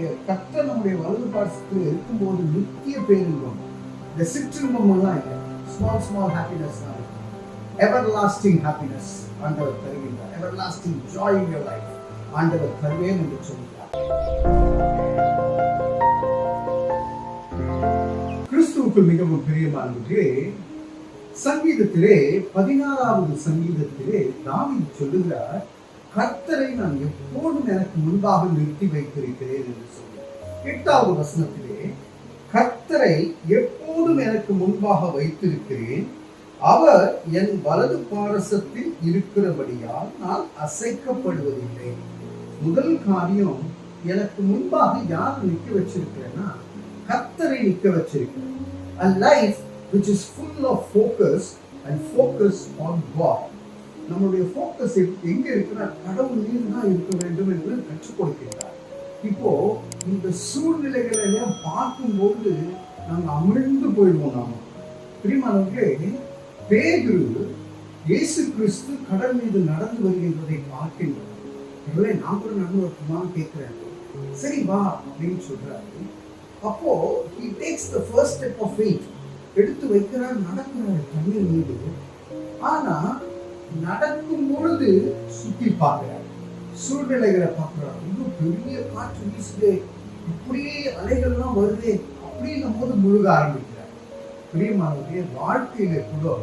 நம்முடைய கத்த நம்முடைய வலது பாசத்தில் இருக்கும்போது நித்திய பேரின்பம் இந்த சிற்றின்பம் எல்லாம் இல்லை. ஸ்மால் ஸ்மால் ஹாப்பினஸ் தான் எவர் லாஸ்டிங் ஹாப்பினஸ் ஆண்டவர் தருகின்றார். Everlasting joy in your life ஆண்டவர் தருவேன் என்று சொல்கிறார். கிறிஸ்துவுக்கு மிகவும் பிரியமானவர்களே சங்கீதத்திலே பதினாறாவது சங்கீதத்திலே தாவி சொல்லுகிறார் கர்த்தரை நான் எப்போதும் எனக்கு முன்பாக நிறுத்தி வைத்திருக்கிறேன் என்று சொல்லி எட்டாவது வசனத்திலே கர்த்தரை எப்போதும் எனக்கு முன்பாக வைத்திருக்கிறேன். அவர் என் வலது பாரசத்தில் இருக்கிறபடியால் நான் அசைக்கப்படுவதில்லை. முதல் காரியம் எனக்கு முன்பாக யார் நிற்க வச்சிருக்கிறேன்னா கர்த்தரை நிற்க வச்சிருக்கிறேன். A life which is full of focus and focus on God. நம்மளுடைய ஃபோக்கஸ் எங்க இருக்கிறார் கடவுள் மீது தான் இருக்க வேண்டும் என்று கற்றுக் கொடுக்கிறார் இப்போ இந்த சூழ்நிலைகளை எல்லாம் பார்க்கும்போது நாங்கள் அமிழ்ந்து போயிடுவோம் நாம. பிரிமானவர்களே பேதுரு இயேசு கிறிஸ்து கடல் மீது நடந்து வருகின்றதை பார்க்கின்றோம் இவளே நான் கூட நடந்து வரட்டுமான்னு கேட்கிறேன். சரி வா அப்படின்னு சொல்றாரு. அப்போ he takes the first step of faith. எடுத்து வைக்கிறார் நடக்கிறார் தண்ணீர் மீது. ஆனால் நடக்கும் பொழுது சுத்தி பார்க்கிறார். சூழ்நிலைகளை பார்க்கிறார். இன்னும் பெரிய காற்று வீசுதே. இப்படியே அலைகள்லாம் வருதே. அப்படின்னும் போது முழுக ஆரம்பிக்கிறார். பிரியமானவர்களே வாழ்க்கையில கூட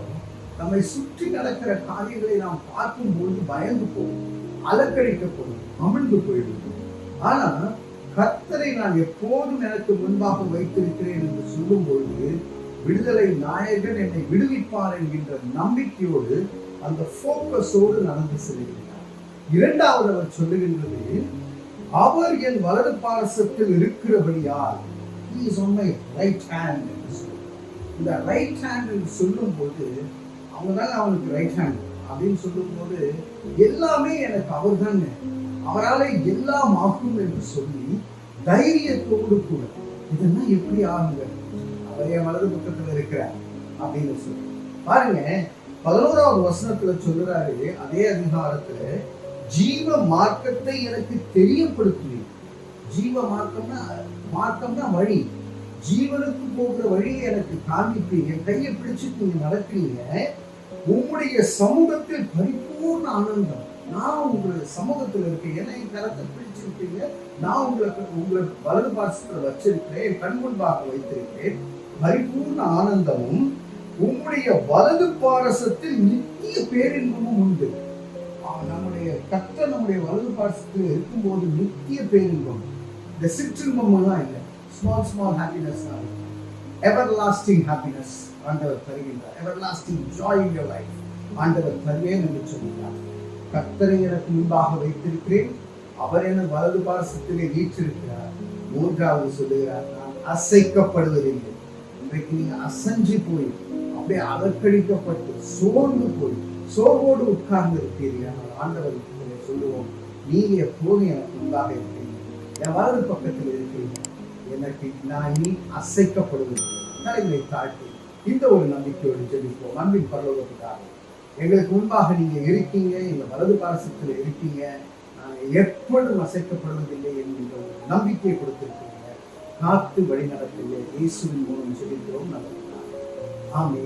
நம்மை சுற்றி நடக்கிற காரியங்களை நாம் பார்க்கும் பொழுது பயந்து போகும் அலக்கழிக்கப்படும் அமிழ்ந்து போயிடும் ஆனா கர்த்தரை நான் எப்போதும் எனக்கு முன்பாக வைத்திருக்கிறேன் என்று சொல்லும் பொழுது விடுதலை நாயகன் என்னை விடுவிப்பார் என்கின்ற நம்பிக்கையோடு அந்த போக்கஸோடு நடந்து செல்கிறார். இரண்டாவது அவர் சொல்லுகின்றது அவர் என் வலது பாரசத்தில் இருக்கிறபடியால் he is என்று இந்த ரைட் ஹேண்ட் என்று சொல்லும்போது அவங்க அவனுக்கு ரைட் ஹேண்ட் அப்படின்னு சொல்லும்போது எல்லாமே எனக்கு அவர் தாங்க அவரால் எல்லாம் ஆகும் என்று சொல்லி தைரியத்தோடு கூட இதெல்லாம் எப்படி ஆகுங்க? என் வலது பக்கத்துல இருக்கிறார் அப்படின்னு சொல்லி. பாருங்க பதினோராவது வசனத்துல சொல்லுறாரு அதே அதிகாரத்துல ஜீவ மார்க்கத்தை எனக்கு தெரியப்படுத்துவீர் ஜீவ மார்க்கம்னா மார்க்கம்னா வழி. ஜீவனுக்கு போகிற வழியை எனக்கு காமிப்பீங்க கையை பிடிச்சு நீங்க நடக்கிறீங்க. உங்களுடைய சமூகத்தில் பரிபூர்ண ஆனந்தம். நான் உங்களுடைய சமூகத்தில் இருக்கேன். ஏன்னா என் கரத்தை பிடிச்சிருக்கீங்க? நான் உங்களுக்கு உங்களை வலது பாசத்தில் வச்சிருக்கிறேன். என் கண் முன்பாக வைத்திருக்கிறேன். பரிபூர்ண ஆனந்தமும் உம்முடைய வலது பாரசத்தில் நித்திய பேரின்பமும் உண்டு. நம்முடைய கத்த நம்முடைய வலது பாரசத்தில் இருக்கும்போது நித்திய பேரின்பம். இந்த சிற்றின்பம் இல்லை. ஸ்மால் ஸ்மால் ஹாப்பினஸ் தான் எவர் லாஸ்டிங் ஹாப்பினஸ் ஆண்டவர் தருகின்றார். Everlasting joy in your life ஆண்டவர் தருவேன் என்று சொல்கிறார். கர்த்தரை எனக்கு முன்பாக வைத்திருக்கிறேன். அவர் என வலது பாரசத்திலே வீற்றிருக்கிறார். மூன்றாவது சொல்லுகிறார் நான் அசைக்கப்படுவதில்லை. இன்றைக்கு நீங்க அசைஞ்சு போய் அப்படியே அலக்கழிக்கப்பட்டு சோர்ந்து போய் சோர்வோடு உட்கார்ந்து இருப்பீர்கள் ஆண்டவர் சொல்லுவோம். நீங்க எப்போதும் எனக்கு உண்டாக இருக்கீங்க என் வலது பக்கத்தில் இருக்கிறீங்க எனக்கு நான் இனி அசைக்கப்படுவதில்லை தலைகளை தாழ்த்தி இந்த ஒரு நம்பிக்கையோடு ஜெபிப்போம். அன்பின் பரலோகத்துக்காக எங்களுக்கு முன்பாக நீங்க இருக்கீங்க எங்க வலது பாரசத்தில் இருக்கீங்க. நாங்கள் எப்பொழுதும் அசைக்கப்படுவதில்லை என்கின்ற ஒரு நம்பிக்கை கொடுத்திருக்கீங்க காத்து வழிநடத்திய இயேசுவின் மூலம் ஜெபிக்கிறோம். நல்ல ஆமே